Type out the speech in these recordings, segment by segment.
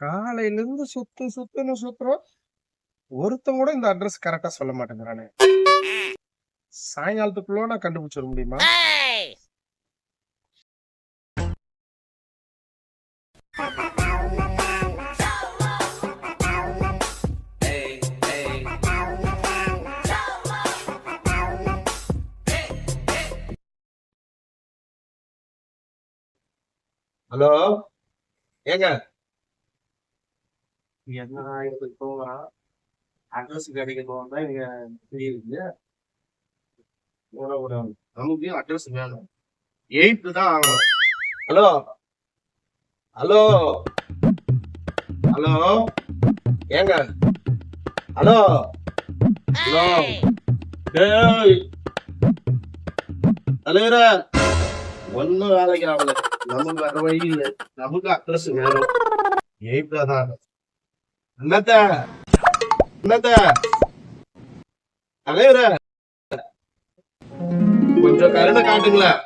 காலையில இருந்து சுத்து சுத்துன்னு சுத்துறோம். ஒருத்தன் கூட இந்த அட்ரஸ் கரெக்டா சொல்ல மாட்டேங்கிறானே. சாயங்காலத்துக்குள்ள நான் கண்டுபிடிச்சிட முடியுமா? ஹலோ ஏங்க? என்னடா இப்படி போகிறான் அட்ரஸ் கிடைக்கணும் தான் இங்க தெரியுது. நமக்கு அட்ரஸ் வேணும். எயித்து தான் ஆகணும். ஹலோ? ஹலோ? ஹலோ? ஏங்க? ஹலோ? ஹலோ? டேய்! தலைவரே! ஒன்னும் வேலைக்கு ஆகல. நமக்கு வேற வழி இல்ல. நமக்கு அட்ரஸ் வேணும். எயித்துல தான் என்னத்த? என்னத்த? தலைவரே கொஞ்சம் கருணை காட்டுங்களேன்.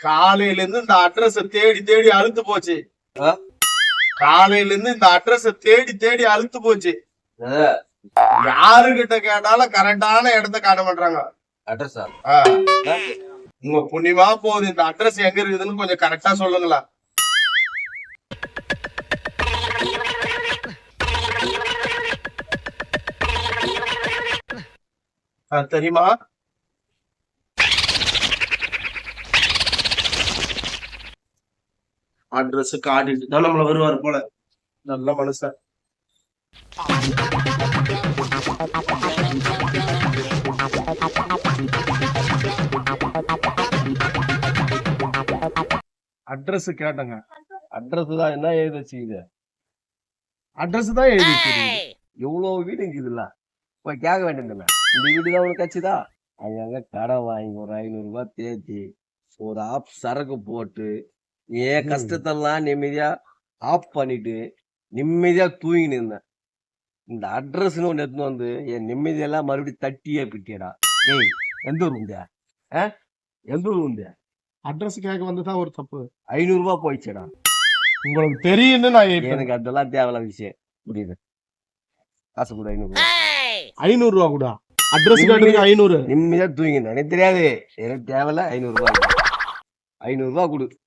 காலையில இருந்து இந்த அட்ரஸ் தேடி தேடி அழுத்து போச்சு? காலையில இருந்து இந்த அட்ரஸ் தேடி தேடி அழுத்து போச்சு. யாருகிட்ட கேட்டாலும் கரெக்டான இடத்த காட்ட மாட்டாங்க அட்ரஸா. உங்க புண்ணியமா போகுது. இந்த அட்ரஸ் எங்க இருக்குதுன்னு கொஞ்சம் கரெக்டா சொல்லுங்களா? தெரியுமா? அட்ரஸ் காட்டிட்டு தான் நம்மள வருவார் போல. நல்ல மனுஷன். அட்ரஸ் கேட்டங்க. அட்ரஸ் தான் என்ன எழுதி வச்சுக்குது அட்ரஸ் தான் எழுதி வச்சிருக்கீங்க. எவ்வளவு வீடு இருக்குதுல்ல போய் கேட்க வேண்டியதில்ல இந்த வீடு தான் உனக்கு கட்சிதா? அங்கங்க கடன் வாங்கி ஒரு ஐநூறு ரூபாய் தேத்தி ஒரு ஆப் சரக்கு போட்டு ம். கஷ்டத்தெல்லாம் நிம்மதியா ஆஃப் பண்ணிட்டு நிம்மதியா தூங்கின்னு இருந்தேன். இந்த அட்ரஸ்னு ஒன்று எடுத்துன்னு வந்து என் நிம்மதியெல்லாம் மறுபடியும் தட்டியே பிட்டியடா. ஏய் எந்த ஊர் உண்டியா ஆ? எந்த ஊர் உண்டியா அட்ரஸ் கேட்க வந்ததான் ஒரு தப்பு. ஐநூறு ரூபாய் போயிடுச்சேடா. உங்களுக்கு தெரியும்னு நான் இப்ப- எனக்கு அதெல்லாம் தேவையில்ல விஷயம். புரியுது? காசு கூட ஐநூறு. ஐநூறு ரூபா கூட. அட்ரஸ் கேட்டதுக்கு ஐநூறு. நிம்மதியா தூங்கினேன் எனக்கு தெரியாது. எனக்கு தேவையில்ல ஐநூறு ரூபாய் ஐநூறு ரூபாய் கொடு.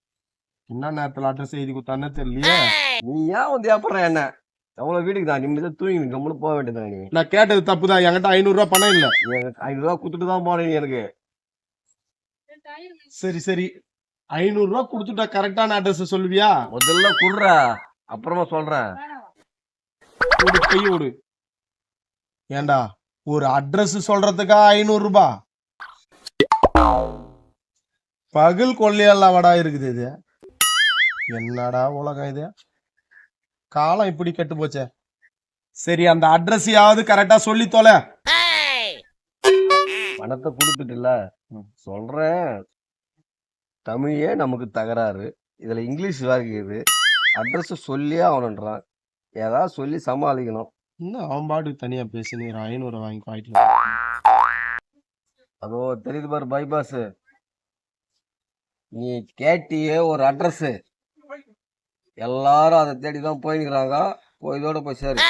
என்ன நேரத்துல அட்ரஸ் எழுதி கொடுத்தானே தெரியலையே. நீ ஏன் வந்து ஏப்படுற என்ன? எவ்வளவு வீட்டுக்கு தான் நிம்மதியா தூங்கி கம்முன்னு போக வேண்டியது நீ. நான் கேட்டது தப்பு தான் என்கிட்ட ஐநூறு ரூபா பணம் இல்ல. எனக்கு ஐநூறு ரூபாய் கொடுத்துட்டு தான் போனேன் நீ எனக்கு. சரி சரி. ஐநூறு ரூபா கொடுத்துட்டா கரெக்டான அட்ரஸ் சொல்லுவியா? முதல்ல குடுறா. அப்புறமா சொல்றேன். கொடு கை விடு ஏண்டா ஒரு அட்ரஸ் சொல்றதுக்கா ஐநூறு ரூபாய் பகல் கொள்ளையெல்லாம் வடா இருக்குது இது. என்னடா உலகம் இது? காலம் இப்படி கெட்டு போச்சே. சரி அந்த அட்ரஸையாவது கரெக்டா சொல்லி தொலை. பணத்தை கொடுத்துட்டுல சொல்றேன் தமிழே நமக்கு தகராறு. இதுல இங்கிலீஷ் வேற இருக்குது அட்ரஸ் சொல்லியே அவனன்றான் ஏதாவது சொல்லி சமாளிக்கணும். இன்னும் அவன் பாட்டுக்கு தனியா பேசினீர் ஐநூறு வாங்கி பாயிட்டு அதோ தெரியுது பாரு பைபாஸ் நீ கேட்டியே ஒரு அட்ரஸ். எல்லாரும் அதை தேடி தான் போயிருக்கிறாங்க போய் இதோட போய் சரி.